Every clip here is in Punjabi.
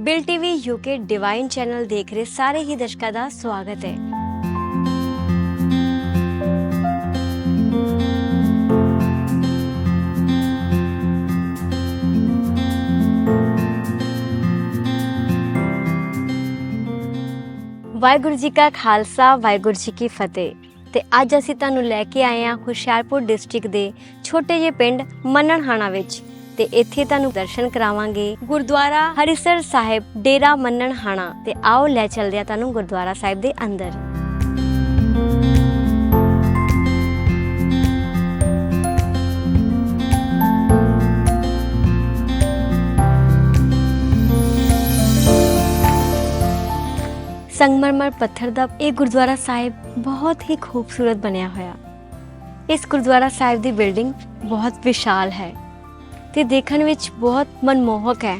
Bill TV UK Divine channel ਦੇਖ ਰਹੇ ਸਾਰੇ ਹੀ ਦਰਸ਼ਕਾਂ ਦਾ ਸਵਾਗਤ ਹੈ। ਵਾਹਿਗੁਰੂ ਜੀ ਕਾ ਖਾਲਸਾ, ਵਾਹਿਗੁਰੂ ਜੀ ਕੀ ਫਤਿਹ। ਤੇ ਅੱਜ ਅਸੀਂ ਤੁਹਾਨੂੰ ਲੈ ਕੇ ਆਏ ਹਾਂ ਹੁਸ਼ਿਆਰਪੁਰ ਡਿਸਟ੍ਰਿਕਟ ਦੇ ਛੋਟੇ ਜਿਹੇ ਪਿੰਡ ਮੰਨਣਹਾਣਾ ਵਿੱਚ। ਤੇ ਇੱਥੇ ਤੁਹਾਨੂੰ ਦਰਸ਼ਨ ਕਰਾਵਾਂਗੇ। ਗੁਰਦੁਆਰਾ ਹਰੀਸਰ ਸਾਹਿਬ, ਡੇਰਾ ਮੰਨਣ ਹਾਣਾ ਤੇ ਆਓ ਲੈ ਚੱਲਦੇ ਹਾਂ ਤੁਹਾਨੂੰ ਗੁਰਦੁਆਰਾ ਸਾਹਿਬ ਦੇ ਅੰਦਰ। ਸੰਗਮਰਮਰ ਪੱਥਰ ਦਾ ਇਹ ਗੁਰਦੁਆਰਾ ਸਾਹਿਬ ਬਹੁਤ ਹੀ ਖੂਬਸੂਰਤ ਬਣਿਆ ਹੋਇਆ। ਇਸ ਗੁਰਦੁਆਰਾ ਸਾਹਿਬ ਦੀ ਬਿਲਡਿੰਗ ਬਹੁਤ ਵਿਸ਼ਾਲ ਹੈ। ਤੇ ਦੇਖਣ ਵਿੱਚ ਬਹੁਤ ਮਨਮੋਹਕ ਹੈ।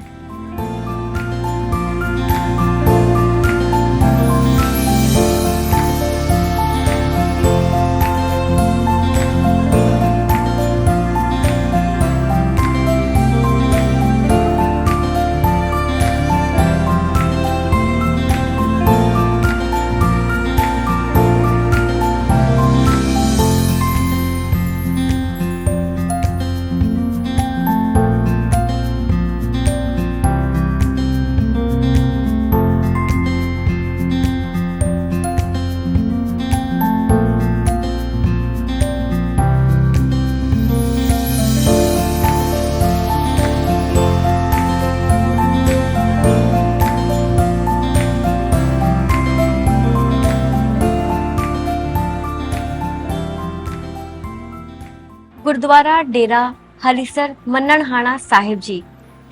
ਗੁਰਦੁਆਰਾ ਡੇਰਾ ਹਰੀਸਰ ਮੰਨਣਹਾਣਾ ਸਾਹਿਬ ਜੀ।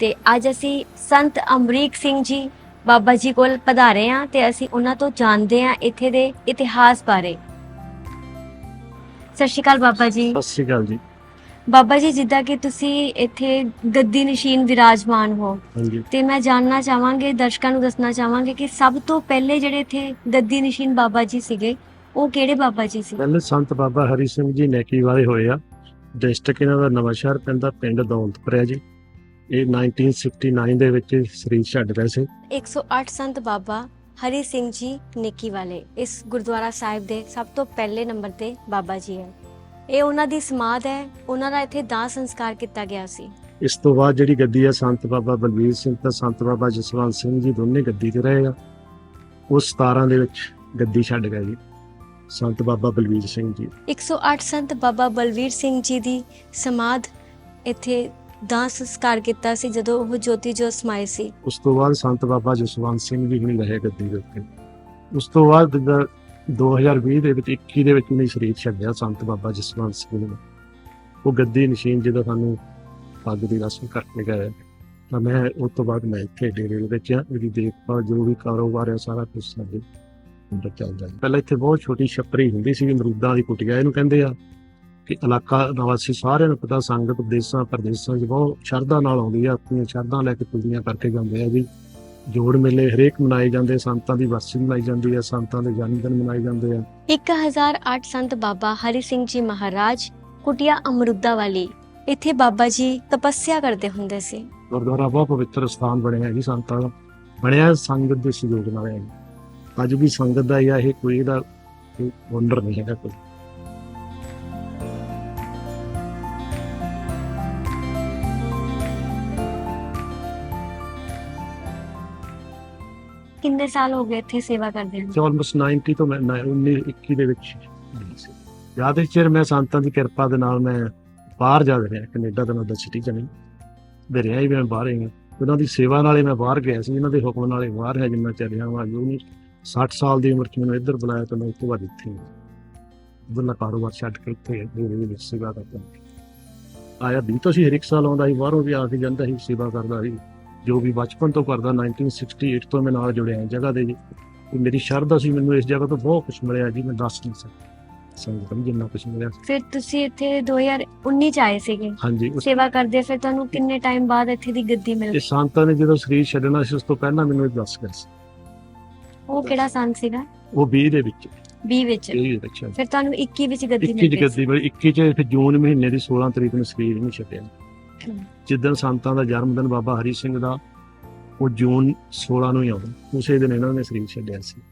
ਤੇ ਅੱਜ ਅਸੀਂ ਸੰਤ ਅਮਰੀਕ ਸਿੰਘ ਜੀ ਬਾਬਾ ਜੀ ਕੋਲ ਪਧਾਰੇ ਹਾਂ ਤੇ ਅਸੀਂ ਉਹਨਾਂ ਤੋਂ ਜਾਣਦੇ ਹਾਂ ਇੱਥੇ ਦੇ ਇਤਿਹਾਸ ਬਾਰੇ। ਸਤਿ ਸ਼੍ਰੀ ਅਕਾਲ ਬਾਬਾ ਜੀ। ਸਤਿ ਸ਼੍ਰੀ ਅਕਾਲ ਜੀ। ਬਾਬਾ ਜੀ ਜਿੱਦਾਂ ਕਿ ਤੁਸੀਂ ਇੱਥੇ ਗੱਦੀ ਨਸ਼ੀਨ ਵਿਰਾਜਮਾਨ ਹੋ। ਤੇ ਮੈਂ ਜਾਣਨਾ ਚਾਹਾਂਗੇ ਦਰਸ਼ਕਾਂ ਨੂੰ ਦੱਸਣਾ ਚਾਹਾਂਗੇ ਕਿ ਸਭ ਤੋਂ ਪਹਿਲੇ ਜਿਹੜੇ ਇੱਥੇ ਗੱਦੀ ਨਸ਼ੀਨ ਬਾਬਾ ਜੀ ਸੀਗੇ ਉਹ ਕਿਹੜੇ ਬਾਬਾ ਜੀ ਸੀ? ਪਹਿਲੇ ਸੰਤ ਬਾਬਾ ਹਰੀ ਸਿੰਘ ਜੀ ਨੇਕੀ ਵਾਲੇ ਹੋਏ ਆ। ਡਿਸਟ੍ਰਿਕਟ ਇਹਨਾਂ ਦਾ ਨਵਾਂ ਸ਼ਹਿਰ ਪੈਂਦਾ ਪਿੰਡ ਦੌਲਤਪੁਰ ਹੈ ਜੀ। ਇਹ 1969 ਦੇ ਵਿੱਚ ਸਰੀਰ ਛੱਡ ਗਏ ਸੀ। 108 ਸੰਤ ਬਾਬਾ ਹਰੀ ਸਿੰਘ ਜੀ ਨੇਕੀ ਵਾਲੇ ਇਸ ਗੁਰਦੁਆਰਾ ਸਾਹਿਬ ਦੇ ਸਭ ਤੋਂ ਪਹਿਲੇ ਨੰਬਰ ਤੇ ਬਾਬਾ ਜੀ ਹੈ। ਇਹ ਉਹਨਾਂ ਦੀ ਸਮਾਧ ਹੈ ਉਹਨਾਂ ਦਾ ਇੱਥੇ ਦਾਹ ਸੰਸਕਾਰ ਕੀਤਾ ਗਿਆ ਸੀ। ਇਸ ਤੋਂ ਬਾਅਦ ਜਿਹੜੀ ਗੱਦੀ ਆ ਸੰਤ ਬਾਬਾ ਬਲਵੀਰ ਸਿੰਘ ਤੇ ਸੰਤ ਬਾਬਾ ਜਸਵੰਤ ਸਿੰਘ ਜੀ ਦੋਨੇ ਗੱਦੀ ਤੇ ਰਹੇ ਆ। ਉਹ 17 ਦੇ ਵਿੱਚ ਗੱਦੀ ਛੱਡ ਗਏ ਜੀ। ਸੰਤ ਬਾਬਾ ਬਲਵੀਰ ਸਿੰਘ ਜੀ। 108 ਸੰਤ ਬਾਬਾ ਬਲਵੀਰ ਸਿੰਘ ਜੀ ਦੀ ਸਮਾਧ ਇੱਥੇ ਦਾਹ ਸੰਸਕਾਰ ਕੀਤਾ ਸੀ ਜਦੋਂ ਉਹ ਜੋਤੀ ਜੋਤ ਸਮਾਏ ਸੀ। ਉਸ ਤੋਂ ਬਾਅਦ ਸੰਤ ਬਾਬਾ ਜਸਵੰਤ ਸਿੰਘ ਜੀ ਹੁਣੀ ਰਹੇ ਗੱਦੀ ਦੇ ਉੱਤੇ। ਉਸ ਤੋਂ ਬਾਅਦ ਜਿੱਦਾਂ 2020 ਦੇ ਵਿੱਚ 21 ਦੇ ਵਿੱਚ ਉਹਨੇ ਸਰੀਰ ਛੱਡਿਆ ਸੰਤ ਬਾਬਾ ਜਸਵੰਤ ਸਿੰਘ ਨੇ। ਉਹ ਗੱਦੀ ਨਸ਼ੀਨ ਜਦੋਂ ਸਾਨੂੰ ਪੱਗ ਦੀ ਰਸਮ ਕਰਕੇ ਗਏ ਤਾਂ ਮੈਂ ਉਸ ਤੋਂ ਬਾਅਦ ਮੈਂ ਇੱਥੇ ਡੇਰੇ ਦੇ ਵਿੱਚ ਇਹਦੀ ਦੇਖਭਾਲ ਜੋ ਵੀ ਕਾਰੋਬਾਰ ਹੈ ਸਾਰਾ ਕੁਝ ਸਾਡੇ ਅੰਦਰ ਚੱਲਦਾ ਹੈ ਪਹਿਲਾਂ ਇੱਥੇ ਬਹੁਤ ਛੋਟੀ ਛੱਪਰੀ ਹੁੰਦੀ ਸੀ ਅਮਰੂਦਾਂ ਦੀ ਕੁਟੀਆ ਇਹਨੂੰ ਕਹਿੰਦੇ ਆ। ਕਿ ਇਲਾਕਾ ਨਿਵਾਸੀ ਸਾਰਿਆਂ ਨੂੰ ਪਤਾ ਸੰਗਤ ਦੇਸਾਂ ਪ੍ਰਦੇਸਾਂ 'ਚ ਬਹੁਤ ਸ਼ਰਧਾ ਨਾਲ ਆਉਂਦੀ ਆ ਆਪਣੀਆਂ ਸ਼ਰਧਾ ਲੈ ਕੇ ਪੁੱਜੀਆਂ ਕਰਕੇ ਜਾਂਦੇ ਆ ਜੀ। ਜੋੜ ਮੇਲੇ ਹਰੇਕ ਮਨਾਏ ਜਾਂਦੇ ਸੰਤਾਂ ਦੀ ਵਰਸੀ ਮਨਾਈ ਜਾਂਦੀ ਹੈ ਸੰਤਾਂ ਦੇ ਜਨਮ ਦਿਨ ਮਨਾਏ ਜਾਂਦੇ ਆ। 1008 ਸੰਤ ਬਾਬਾ ਹਰੀ ਸਿੰਘ ਜੀ ਮਹਾਰਾਜ ਕੁਟਿਆ ਅਮਰੁੱਦਾ ਵਾਲੀ ਇੱਥੇ ਬਾਬਾ ਜੀ ਤਪੱਸਿਆ ਕਰਦੇ ਹੁੰਦੇ ਸੀ। ਗੁਰਦੁਆਰਾ ਬਹੁਤ ਪਵਿੱਤਰ ਸਥਾਨ ਬਣਿਆ ਹੈ ਜੀ ਸੰਤਾਂ ਦਾ। ਬਣਿਆ ਸੰਗਤ ਦੇ ਸਹਿਯੋਗ ਨਾਲ ਹੈ ਜੀ। ਅੱਜ ਵੀ ਸੰਗਤ ਦਾ ਇਹ ਕੋਈ ਇਹਦਾ ਵੰਡਰ ਨਹੀਂ ਹੈਗਾ ਕੋਈ। ਕਿੰਨੇ ਸਾਲ ਹੋ ਗਏ ਇੱਥੇ ਸੇਵਾ ਕਰਦੇ ਹਨ ਆਲਮੋਸਟ 90 ਤੋਂ ਮੈਂ 19 21 ਦੇ ਵਿੱਚ ਸੀ। ਜ਼ਿਆਦਾ ਚਿਰ ਮੈਂ ਸੰਤਾਂ ਦੀ ਕਿਰਪਾ ਦੇ ਨਾਲ ਮੈਂ ਬਾਹਰ ਜਾ ਰਿਹਾ ਕੈਨੇਡਾ ਦਾ ਮੈਂ ਦਾ ਸਿਟੀ ਨਹੀਂ। ਦੇ ਰਿਹਾ ਹੀ ਮੈਂ ਬਾਹਰ ਹੀ ਹਾਂ। ਉਹਨਾਂ ਦੀ ਸੇਵਾ ਨਾਲੇ ਮੈਂ ਬਾਹਰ ਗਿਆ ਸੀ ਇਹਨਾਂ ਦੇ ਹੁਕਮ ਨਾਲੇ ਬਾਹਰ ਹੈ ਜਿੰਨਾ ਚਿਰ ਰਿਹਾ ਹਾਂ ਜੋ ਨਹੀਂ। 60 ਸਾਲ ਦੀ ਉਮਰ 'ਚ ਮੈਨੂੰ ਇੱਧਰ ਬੁਲਾਇਆ ਤਾਂ ਮੈਂ ਉਸ ਤੋਂ ਬਾਅਦ ਇੱਥੇ। ਬੰਨਾ ਕਾਰੋਬਾਰ ਛੱਡ ਕੇ ਇੱਥੇ ਡੇਰੇ ਦੇ ਵਿੱਚ ਸੇਵਾ ਕਰਦਾ ਆਇਆ ਵੀ ਤਾਂ ਸੀ ਹਰ ਇੱਕ ਸਾਲ ਆਉਂਦਾ ਸੀ ਬਾਹਰੋਂ ਵੀ ਆ ਕੇ ਜਾਂਦਾ ਸੀ ਸੇਵਾ ਕਰਦਾ ਸੀ। ਜੋ ਵੀ ਬਚਪਨ ਤੋਂ ਕਰਦਾ 1968 ਤੋਂ ਮੈਂ ਨਾਲ ਜੁੜਿਆ ਹਾਂ ਜਗ੍ਹਾ ਦੇ ਜੀ। ਮੇਰੀ ਸ਼ਰਧਾ ਸੀ ਮੈਨੂੰ ਇਸ ਜਗ੍ਹਾ ਤੋਂ ਬਹੁਤ ਕੁਝ ਮਿਲਿਆ ਜੀ ਮੈਂ ਦੱਸ ਨਹੀਂ ਸਕਦਾ। ਸੰਗਤ ਨੂੰ ਜਿੰਨਾ ਕੁਝ ਮਿਲਿਆ। ਫਿਰ ਤੁਸੀਂ ਇੱਥੇ 2019 ਚ ਆਏ ਸੀਗੇ। ਹਾਂਜੀ ਸੇਵਾ ਕਰਦੇ ਫਿਰ ਤੁਹਾਨੂੰ ਕਿੰਨੇ ਟਾਈਮ ਬਾਅਦ ਇੱਥੇ ਦੀ ਗੱਦੀ ਮਿਲ ਸੰਤਾਂ ਨੇ ਜਦੋਂ ਸਰੀਰ ਛੱਡਣਾ ਸੀ ਉਸ ਤੋਂ ਪਹਿਲਾਂ ਮੈਨੂੰ ਇਹ ਦੱਸ ਗਿਆ ਸੀ। ਉਹ ਕਿਹੜਾ ਸੰਤ ਸੀਗਾ? ਉਹ 20 ਦੇ ਵਿੱਚ। 20 ਵਿੱਚ। 20 ਦੇ ਵਿੱਚ ਫਿਰ ਤੁਹਾਨੂੰ 21 ਵਿੱਚ ਗੱਦੀ 21 ਮਿਲ ਚ ਗਈ ਸੀ। ਗੱਦੀ ਮਿਲੀ 21 ਚ ਫਿਰ ਜੂਨ ਮਹੀਨੇ ਦੀ 16 ਤਰੀਕ ਨੂੰ ਸਰੀਰ ਨਹੀਂ ਛੱਡਿਆ। ਜਿੱਦਣ ਸੰਤਾਂ ਦਾ ਜਨਮ ਦਿਨ ਬਾਬਾ ਹਰੀ ਸਿੰਘ ਦਾ ਉਹ ਜੂਨ 16 ਨੂੰ ਹੀ ਆਉਂਦਾ। ਉਸੇ ਦਿਨ ਇਹਨਾਂ ਨੇ ਸਰੀਰ ਛੱਡਿਆ ਸੀ।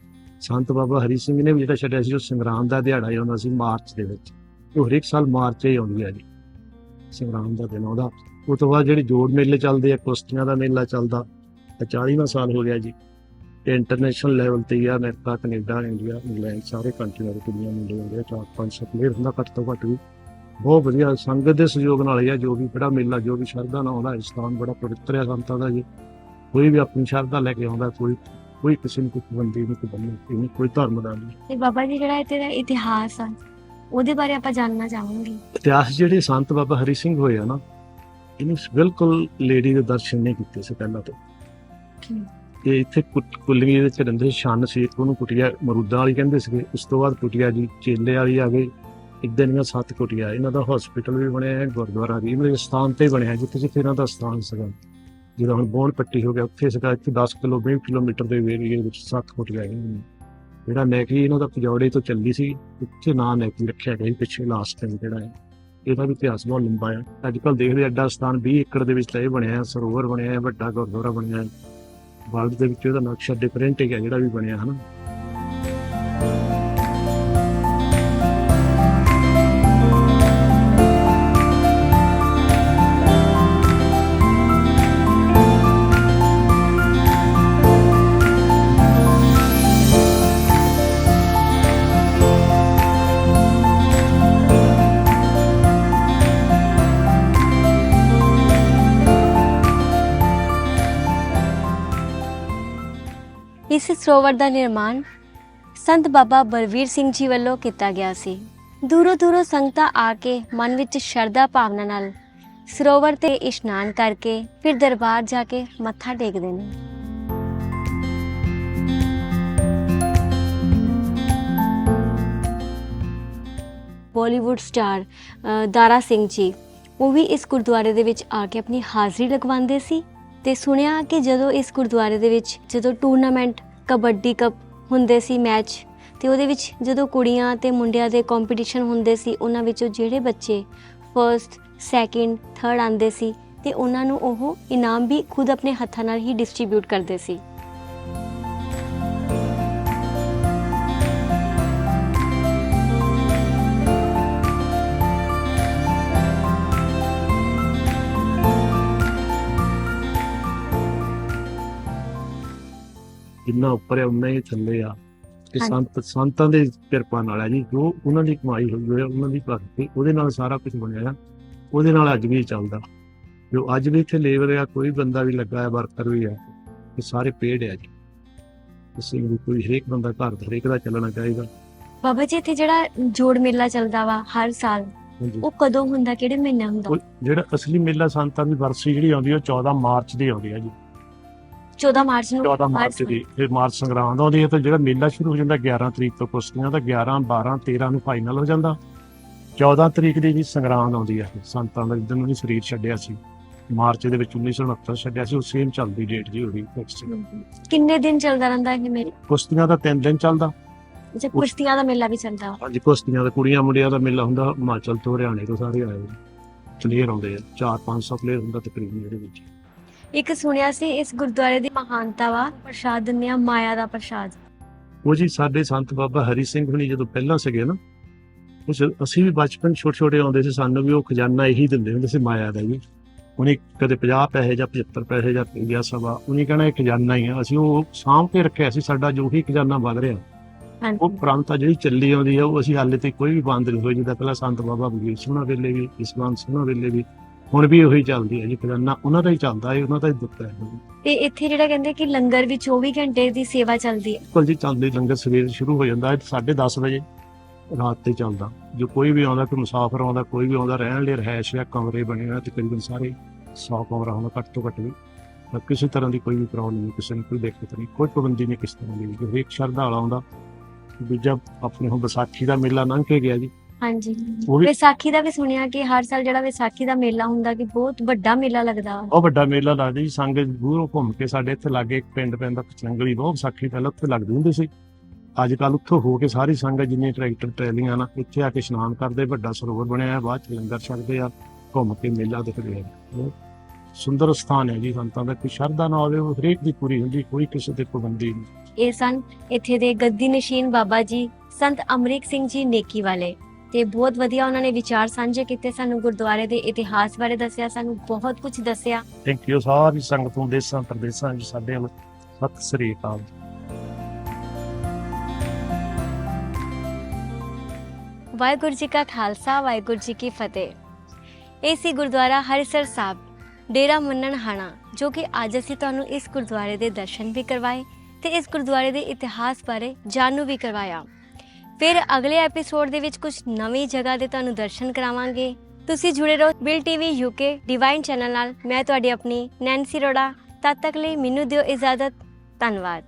ਸੰਤ ਬਾਬਾ ਹਰੀ ਸਿੰਘ ਨੇ ਵੀ ਜਿਹੜਾ ਛੱਡਿਆ ਸੀ ਉਹ ਸੰਗਰਾਮ ਦਾ ਦਿਹਾੜਾ ਹੀ ਆਉਂਦਾ ਸੀ ਮਾਰਚ ਦੇ ਵਿੱਚ। ਉਹ ਹਰੇਕ ਸਾਲ ਮਾਰਚ 'ਚ ਹੀ ਆਉਂਦੀ ਹੈ ਜੀ। ਸੰਗਰਾਮ ਦਾ ਦਿਨ ਆਉਂਦਾ। ਉਹ ਤੋਂ ਬਾਅਦ ਜਿਹੜੇ ਜੋੜ ਮੇਲੇ ਚੱਲਦੇ ਆ ਕੁਸ਼ਤੀਆਂ ਦਾ ਮੇਲਾ ਚੱਲਦਾ। ਤਾਂ 40ਵਾਂ ਸਾਲ ਹੋ ਗਿਆ ਜੀ। ਇੰਟਰਨੈਸ਼ਨਲ ਲੈਵਲ ਤੇ ਹੀ ਆ ਅਮਰੀਕਾ ਕੈਨੇਡਾ ਇੰਡੀਆ ਇੰਗਲੈਂਡ ਸਾਰੇ ਕੰਟਰੀਆਂ ਦੇ ਦੁਨੀਆ ਮੁੰਡੇ ਹੁੰਦੇ ਚਾਰ ਪੰਜ ਸੌ ਪਲੇਅਰ ਹੁੰਦਾ ਘੱਟ ਤੋਂ ਘੱਟ ਵੀ। ਬਹੁਤ ਵਧੀਆ ਸੰਗਤ ਦੇ ਸਹਿਯੋਗ ਨਾਲ ਹੀ ਆ ਜੋ ਵੀ ਬੜਾ ਮੇਲਾ ਜੋ ਵੀ ਸ਼ਰਧਾ ਨਾਲ ਆਉਂਦਾ ਇਸ ਸਥਾਨ ਬੜਾ ਪਵਿੱਤਰ ਹੈ ਸੰਤਾਂ ਦਾ ਜੀ। ਕੋਈ ਵੀ ਆਪਣੀ ਸ਼ਰਧਾ ਲੈ ਕੇ ਆਉਂਦਾ ਕੋਈ ਕੋਈ ਕਿਸੇ ਨੂੰ ਕੋਈ ਬੰਦੀ ਨਹੀਂ ਕੋਈ ਬੰਦੀ ਨਹੀਂ ਕੋਈ ਧਰਮ ਦਾ ਨਹੀਂ। ਤੇ ਬਾਬਾ ਜੀ ਜਿਹੜਾ ਇੱਥੇ ਦਾ ਇਤਿਹਾਸ ਆ ਉਹਦੇ ਬਾਰੇ ਆਪਾਂ ਜਾਣਨਾ ਚਾਹਾਂਗੇ। ਇਤਿਹਾਸ ਜਿਹੜੇ ਸੰਤ ਬਾਬਾ ਹਰੀ ਸਿੰਘ ਹੋਏ ਆ ਨਾ ਇਹਨੂੰ ਬਿਲਕੁਲ ਲੇਡੀ ਦੇ ਦਰਸ਼ਨ ਨਹੀਂ ਕੀਤੇ ਸੀ ਪਹਿਲਾਂ ਤੋਂ। ਇਹ ਇੱਥੇ ਕੁ- ਕੁੱਲੀਏ ਦੇ ਵਿੱਚ ਸੀ, ਛੰਨ ਸੀ। ਉਹਨੂੰ ਕੁਟਿਆ ਮਰੂਦਾਂ ਵਾਲੀ ਕਹਿੰਦੇ ਸੀਗੇ। ਉਸ ਤੋਂ ਬਾਅਦ ਕੁਟਿਆ ਜੀ ਚੇਲੇ ਵਾਲੀ ਆ ਗਈ। ਇਦਾਂ ਦੀਆਂ ਸੱਤ ਕੁਟਿਆ। ਇਹਨਾਂ ਦਾ ਹਸਪੀਟਲ ਵੀ ਬਣਿਆ ਹੈ ਗੁਰਦੁਆਰਾ ਵੀ ਇਹਨਾਂ ਦੇ ਸਥਾਨ ਤੇ ਬਣਿਆ ਜਿੱਥੇ ਜਿੱਥੇ ਇਹਨਾਂ ਦਾ ਸਥਾਨ ਸੀਗਾ। ਜਿਹੜਾ ਹੁਣ ਬੋਨ ਪੱਟੀ ਹੋ ਗਿਆ ਉੱਥੇ ਸੀਗਾ ਇੱਥੇ 10 ਕਿਲੋ 20 ਕਿਲੋਮੀਟਰ ਦੇ ਏਰੀਏ ਵਿੱਚ ਸੱਤ ਕੁਟਿਆ ਹੈ ਜਿਹੜਾ ਨੈਕੀ ਇਹਨਾਂ ਦਾ ਪਜੌੜੇ ਤੋਂ ਚੱਲੀ ਸੀ ਉੱਥੇ ਨਾਂ ਨੈਕੀ ਰੱਖਿਆ ਗਿਆ ਸੀ ਪਿੱਛੇ ਲਾਸਟ ਟਾਈਮ ਜਿਹੜਾ ਹੈ। ਇਹਦਾ ਵੀ ਇਤਿਹਾਸ ਬਹੁਤ ਲੰਬਾ ਹੈ। ਅੱਜ ਕੱਲ ਦੇਖਦੇ ਐਡਾ ਸਥਾਨ 20 ਏਕੜ ਦੇ ਵਿੱਚ ਤਾਂ ਇਹ ਬਣਿਆ ਸਰੋਵਰ ਬਣਿਆ ਹੈ ਵੱਡਾ ਗੁਰਦੁਆਰਾ ਬਣਿਆ ਹੈ। ਵਰਲਡ ਦੇ ਵਿੱਚ ਇਹਦਾ ਨਕਸ਼ਾ ਡਿਫਰੈਂਟ ਹੈ ਜਿਹੜਾ ਵੀ ਬਣਿਆ ਹਨਾ? ਇਸ ਸਰੋਵਰ ਦਾ ਨਿਰਮਾਣ ਸੰਤ ਬਾਬਾ ਬਲਵੀਰ ਸਿੰਘ ਜੀ ਵੱਲੋਂ ਕੀਤਾ ਗਿਆ ਸੀ। ਦੂਰੋਂ ਦੂਰੋਂ ਸੰਗਤਾਂ ਆ ਕੇ ਮਨ ਵਿੱਚ ਸ਼ਰਧਾ ਭਾਵਨਾ ਨਾਲ ਸਰੋਵਰ ਤੇ ਇਸ਼ਨਾਨ ਕਰਕੇ ਫਿਰ ਦਰਬਾਰ ਜਾ ਕੇ ਮੱਥਾ ਟੇਕਦੇ ਨੇ। ਬਾਲੀਵੁੱਡ ਸਟਾਰ ਦਾਰਾ ਸਿੰਘ ਜੀ, ਉਹ ਵੀ ਇਸ ਗੁਰਦੁਆਰੇ ਦੇ ਵਿੱਚ ਆ ਕੇ ਆਪਣੀ ਹਾਜ਼ਰੀ ਲਗਵਾਉਂਦੇ ਸੀ ਤੇ ਸੁਣਿਆ ਕਿ ਜਦੋਂ ਇਸ ਗੁਰਦੁਆਰੇ ਦੇ ਵਿੱਚ ਜਦੋਂ ਟੂਰਨਾਮੈਂਟ ਕਬੱਡੀ ਕੱਪ ਹੁੰਦੇ ਸੀ ਮੈਚ। ਤੇ ਉਹਦੇ ਵਿੱਚ ਜਦੋਂ ਕੁੜੀਆਂ ਤੇ ਮੁੰਡਿਆਂ ਦੇ ਕੰਪੀਟੀਸ਼ਨ ਹੁੰਦੇ ਸੀ, ਉਹਨਾਂ ਵਿੱਚੋਂ ਜਿਹੜੇ ਬੱਚੇ ਫਰਸਟ ਸੈਕਿੰਡ ਥਰਡ ਆਂਦੇ ਸੀ, ਤੇ ਉਹਨਾਂ ਨੂੰ ਉਹ ਇਨਾਮ ਵੀ ਖੁਦ ਆਪਣੇ ਹੱਥਾਂ ਨਾਲ ਹੀ ਡਿਸਟ੍ਰੀਬਿਊਟ ਕਰਦੇ ਸੀ। ਜਿੰਨਾ ਉੱਪਰ ਹੈ ਉਨਾ ਹੀ ਥੱਲੇ ਆ। ਹਾਂਜੀ। ਸੰਤ ਸੰਤਾਂ ਦੇ ਕਿਰਪਾ ਨਾਲ ਹੈ ਜੀ ਜੋ ਉਹਨਾਂ ਦੀ ਕਮਾਈ ਹੋਈ ਹੋਈ ਹੈ ਉਹਨਾਂ ਦੀ ਭਗਤੀ ਉਹਦੇ ਨਾਲ ਸਾਰਾ ਕੁਝ ਬਣਿਆ ਆ। ਉਹਦੇ ਨਾਲ ਅੱਜ ਵੀ ਚੱਲਦਾ। ਜੋ ਅੱਜ ਵੀ ਇੱਥੇ ਲੇਬਰ ਆ ਕੋਈ ਬੰਦਾ ਵੀ ਲੱਗਾ ਹੈ ਵਰਕਰ ਵੀ ਆ ਇਹ ਸਾਰੇ ਪੇੜ ਆ ਜੀ। ਕਿਸੇ ਵੀ ਕੋਈ ਹਰੇਕ ਬੰਦਾ ਘਰ ਦਾ ਹਰੇਕ ਦਾ ਚੱਲਣਾ ਚਾਹੀਦਾ। ਬਾਬਾ ਜੀ ਇੱਥੇ ਜਿਹੜਾ ਜੋੜ ਮੇਲਾ ਚੱਲਦਾ ਵਾ ਹਰ ਸਾਲ ਹਾਂਜੀ। ਉਹ ਕਦੋਂ ਹੁੰਦਾ ਕਿਹੜੇ ਮਹੀਨੇ ਹੁੰਦਾ? ਜਿਹੜਾ ਅਸਲੀ ਮੇਲਾ ਸੰਤਾਂ ਦੀ ਵਰਸੀ ਜਿਹੜੀ ਆਉਂਦੀ ਹੈ ਉਹ 14 ਮਾਰਚ ਦੀ ਆਉਂਦੀ ਹੈ ਜੀ। 14 ਮਾਰਚ ਨੂੰ 14 ਮਾਰਚ ਸਾਲ। ਦੀ ਫਿਰ ਮਾਰਚ ਸੰਗਰਾਂਦ ਆਉਂਦੀ ਹੈ ਤੇ ਜਿਹੜਾ ਮੇਲਾ ਸ਼ੁਰੂ ਹੋ ਜਾਂਦਾ 11 ਤਰੀਕ ਤੋਂ ਕੁਸ਼ਤੀਆਂ ਦਾ 11 12 13 ਨੂੰ ਫਾਈਨਲ ਹੋ ਜਾਂਦਾ। 14 ਤਰੀਕ ਦੀ ਜੀ ਸੰਗਰਾਂਦ ਆਉਂਦੀ ਹੈ। ਸੰਤਾਂ ਦਾ ਜਿੱਦਣ ਉਹਨੇ ਸਰੀਰ ਛੱਡਿਆ ਸੀ ਮਾਰਚ ਦੇ ਵਿੱਚ 1969 ਛੱਡਿਆ ਸੀ ਉਹ ਸੇਮ ਚੱਲਦੀ ਡੇਟ ਜੀ ਉਹਦੀ ਕਿੰਨੇ ਦਿਨ ਚੱਲਦਾ ਰਹਿੰਦਾ ਇਹ ਮੇਲਾ? ਕੁਸ਼ਤੀਆਂ ਦਾ 3 ਦਿਨ ਚੱਲਦਾ। ਅੱਛਾ ਕੁਸ਼ਤੀਆਂ ਦਾ ਮੇਲਾ ਵੀ ਚੱਲਦਾ। ਵਾ। ਹਾਂਜੀ ਕੁਸ਼ਤੀਆਂ ਦਾ ਕੁੜੀਆਂ ਮੁੰਡਿਆਂ ਦਾ ਮੇਲਾ ਹੁੰਦਾ ਹਿਮਾਚਲ ਤੋਂ ਹਰਿਆਣੇ ਤੋਂ ਸਾਰੇ ਆਏ। ਪਲੇਅਰ ਆਉਂਦੇ ਆ 4-500 ਪਲੇਅਰ ਹੁੰਦਾ ਤਕਰੀਬਨ ਇਹਦੇ ਵਿੱਚ। ਇੱਕ ਸੁਣਿਆ ਸੀ ਇਸ ਗੁਰਦੁਆਰੇ ਦੀ ਮਹਾਨਤਾ ਵਾ ਪ੍ਰਸ਼ਾਦ ਦਿੰਦੇ ਆ ਮਾਇਆ ਦਾ ਪ੍ਰਸ਼ਾਦ। ਉਹ ਜੀ ਸਾਡੇ ਸੰਤ ਬਾਬਾ ਹਰੀ ਸਿੰਘ ਹੁਣੀ ਜਦੋਂ ਪਹਿਲਾਂ ਸੀਗੇ ਨਾ ਉਸ ਅਸੀਂ ਵੀ ਬਚਪਨ ਛੋਟੇ ਛੋਟੇ ਆਉਂਦੇ ਸੀ ਸਾਨੂੰ ਵੀ ਉਹ ਖਜ਼ਾਨਾ ਇਹੀ ਦਿੰਦੇ ਹੁੰਦੇ ਸੀ ਮਾਇਆ ਦਾ ਜੀ। ਉਹਨੇ ਕਦੇ 50 ਪੈਸੇ ਜਾਂ 75 ਪੈਸੇ ਜਾਂ ਰੁਪਈਆ ਸਵਾ ਉਹਨੇ ਕਹਿਣਾ ਇਹ ਖਜ਼ਾਨਾ ਹੀ ਆ। ਅਸੀਂ ਉਹ ਸਾਂਭ ਕੇ ਰੱਖਿਆ ਸੀ ਸਾਡਾ ਜੋ ਹੀ ਖਜ਼ਾਨਾ ਵੱਧ ਰਿਹਾ। ਉਹ ਪ੍ਰੰਪਰਾ ਜਿਹੜੀ ਚੱਲੀ ਆਉਂਦੀ ਆ ਉਹ ਅਸੀਂ ਹਾਲੇ ਤੇ ਕੋਈ ਵੀ ਬੰਦ ਨਹੀਂ ਹੋਈ ਜਿੱਦਾਂ ਪਹਿਲਾਂ ਸੰਤ ਬਾਬਾ ਬਗੀਰ ਸਿੰਘਾਂ ਵੇਲੇ ਵੀ ਇਸਮਾਨ ਸਿੰਘਾਂ ਵੇਲੇ ਵੀ। ਹੁਣ ਵੀ ਉਹੀ ਚੱਲਦੀ ਹੈ ਜੀ ਖਜ਼ਾਨਾ ਉਹਨਾਂ ਦਾ ਹੀ ਚੱਲਦਾ ਹੈ ਉਹਨਾਂ ਦਾ ਹੀ ਦਿੱਤਾ ਹੈ। ਤੇ ਇੱਥੇ ਜਿਹੜਾ ਕਹਿੰਦੇ ਕਿ ਲੰਗਰ ਵੀ 24 ਘੰਟੇ ਦੀ ਸੇਵਾ ਚੱਲਦੀ ਹੈ। ਬਿਲਕੁਲ ਜੀ ਚੱਲਦੀ ਲੰਗਰ ਸਵੇਰ ਸ਼ੁਰੂ ਹੋ ਜਾਂਦਾ ਹੈ 10:30 ਵਜੇ ਰਾਤ ਤੇ ਚੱਲਦਾ। ਜੋ ਕੋਈ ਵੀ ਆਉਂਦਾ ਕੋਈ ਮੁਸਾਫਰ ਆਉਂਦਾ ਕੋਈ ਵੀ ਆਉਂਦਾ ਰਹਿਣ ਲਈ ਰਹਿائش ਜਾਂ ਕਮਰੇ ਬਣੇ ਹੋਏ ਤਕਰੀਬਨ ਸਾਰੇ 100 ਕਮਰਾ ਹੁੰਦਾ ਘੱਟ ਤੋਂ ਘੱਟ ਵੀ। ਕਿਸੇ ਤਰ੍ਹਾਂ ਦੀ ਕੋਈ ਵੀ ਪ੍ਰੋਬਲਮ ਨਹੀਂ ਕਿਸੇ ਨੂੰ ਕੋਈ ਦਿੱਕਤ ਨਹੀਂ ਕੋਈ ਪਾਬੰਦੀ ਨਹੀਂ ਕਿਸੇ ਤਰ੍ਹਾਂ ਦੀ ਹਰੇਕ ਸ਼ਰਧਾਲੂ ਆਉਂਦਾ ਦੂਜਾ ਆਪਣੇ ਹੁਣ ਵਿਸਾਖੀ ਦਾ ਮੇਲਾ ਲੰਘ ਕੇ ਗਿਆ ਜੀ ਹਾਂਜੀ। ਉਹ ਵੀ- ਵਿਸਾਖੀ ਦਾ ਵੀ ਸੁਣਿਆ ਕਿ ਹਰ ਸਾਲ ਜਿਹੜਾ ਵਿਸਾਖੀ ਦਾ ਮੇਲਾ ਹੁੰਦਾ ਕਿ ਬਹੁਤ ਵੱਡਾ ਮੇਲਾ ਲੱਗਦਾ। ਵਾ ਬਹੁਤ ਵੱਡਾ ਮੇਲਾ ਲੱਗਦਾ ਜੀ। ਸੰਗਤ ਦੂਰੋਂ ਘੁੰਮ ਕੇ ਸਾਡੇ ਇੱਥੇ ਲਾਗੇ ਇੱਕ ਪਿੰਡ ਪੈਂਦਾ ਪਚੰਗਲੀ ਬਹੁਤ ਵਿਸਾਖੀ ਪਹਿਲਾਂ ਉੱਥੇ ਲੱਗਦੀ ਹੁੰਦੀ ਸੀ। ਅੱਜ ਕੱਲ ਉੱਥੋਂ ਹੋ ਕੇ ਸਾਰੀ ਸੰਗਤ ਜਿੰਨੇ ਟਰੈਕਟਰ ਟਰੈਲੀਆਂ ਨਾ ਇੱਥੇ ਆ ਕੇ ਇਸ਼ਨਾਨ ਕਰਦੇ ਵੱਡਾ ਸਰੋਵਰ ਬਣਿਆ ਹੈ ਬਾਅਦ ਚ ਲੰਗਰ ਛਕਦੇ ਆ ਘੁੰਮ ਕੇ ਮੇਲਾ ਦੇਖਦੇ ਆ। ਸੁੰਦਰ ਸਥਾਨ ਹੈ ਜੀ ਸੰਤਾਂ ਦਾ। ਕੋਈ ਸ਼ਰਧਾ ਨਾ ਹੋਵੇ ਉਹ ਹਰੇਕ ਦੀ ਪੂਰੀ ਹੁੰਦੀ ਕੋਈ ਕਿਸੇ ਤੇ ਪਾਬੰਦੀ ਨਹੀਂ। ਇਹ ਸਨ ਇੱਥੇ ਦੇ ਗੱਦੀ ਨਸ਼ੀਨ ਬਾਬਾ ਜੀ ਸੰਤ ਅਮਰੀਕ ਸਿੰਘ ਜੀ ਨੇਕੀ ਵਾਲੇ। ਤੇ ਬਹੁਤ ਵਧੀਆ ਉਹਨਾਂ ਨੇ ਵਿਚਾਰ ਸਾਂਝੇ ਕੀਤੇ ਸਾਨੂੰ ਗੁਰਦੁਆਰੇ ਦੇ ਇਤਿਹਾਸ ਬਾਰੇ ਦੱਸਿਆ ਸਾਨੂੰ ਬਹੁਤ ਕੁਝ ਦੱਸਿਆ। ਥੈਂਕ ਯੂ ਸਾਰੀ ਸੰਗਤ ਨੂੰ ਦੇਸਾਂ ਪ੍ਰਦੇਸਾਂ ਵਿੱਚ ਸਾਡੇ ਵੱਲ ਸਤਿ ਸ੍ਰੀ ਅਕਾਲ। ਵਾਹਿਗੁਰੂ ਜੀ ਕਾ ਖਾਲਸਾ ਵਾਹਿਗੁਰੂ ਜੀ ਕੀ ਫਤਿਹ। ਇਹ ਸੀ ਗੁਰਦੁਆਰਾ ਹਰਿਸਰ ਸਾਹਿਬ ਡੇਰਾ ਮੰਨਣ ਹਾਣਾ ਜੋ ਕਿ ਅੱਜ ਅਸੀਂ ਤੁਹਾਨੂੰ ਇਸ ਗੁਰਦੁਆਰੇ ਦੇ ਦਰਸ਼ਨ ਵੀ ਕਰਵਾਏ ਤੇ ਇਸ ਗੁਰਦੁਆਰੇ ਦੇ ਇਤਿਹਾਸ ਬਾਰੇ ਜਾਣੂ ਵੀ ਕਰਵਾਇਆ। ਫਿਰ ਅਗਲੇ ਐਪੀਸੋਡ ਦੇ ਵਿੱਚ ਕੁਝ ਨਵੀਂ ਜਗ੍ਹਾ ਦੇ ਤੁਹਾਨੂੰ ਦਰਸ਼ਨ ਕਰਾਵਾਂਗੇ। ਤੁਸੀਂ ਜੁੜੇ ਰਹੋ Bill TV UK Divine channel ਨਾਲ। ਮੈਂ ਤੁਹਾਡੀ ਆਪਣੀ ਨੈਂਸੀ ਰੋੜਾ ਤਦ ਤੱਕ ਲਈ ਮੈਨੂੰ ਦਿਓ ਇਜਾਜ਼ਤ। ਧੰਨਵਾਦ।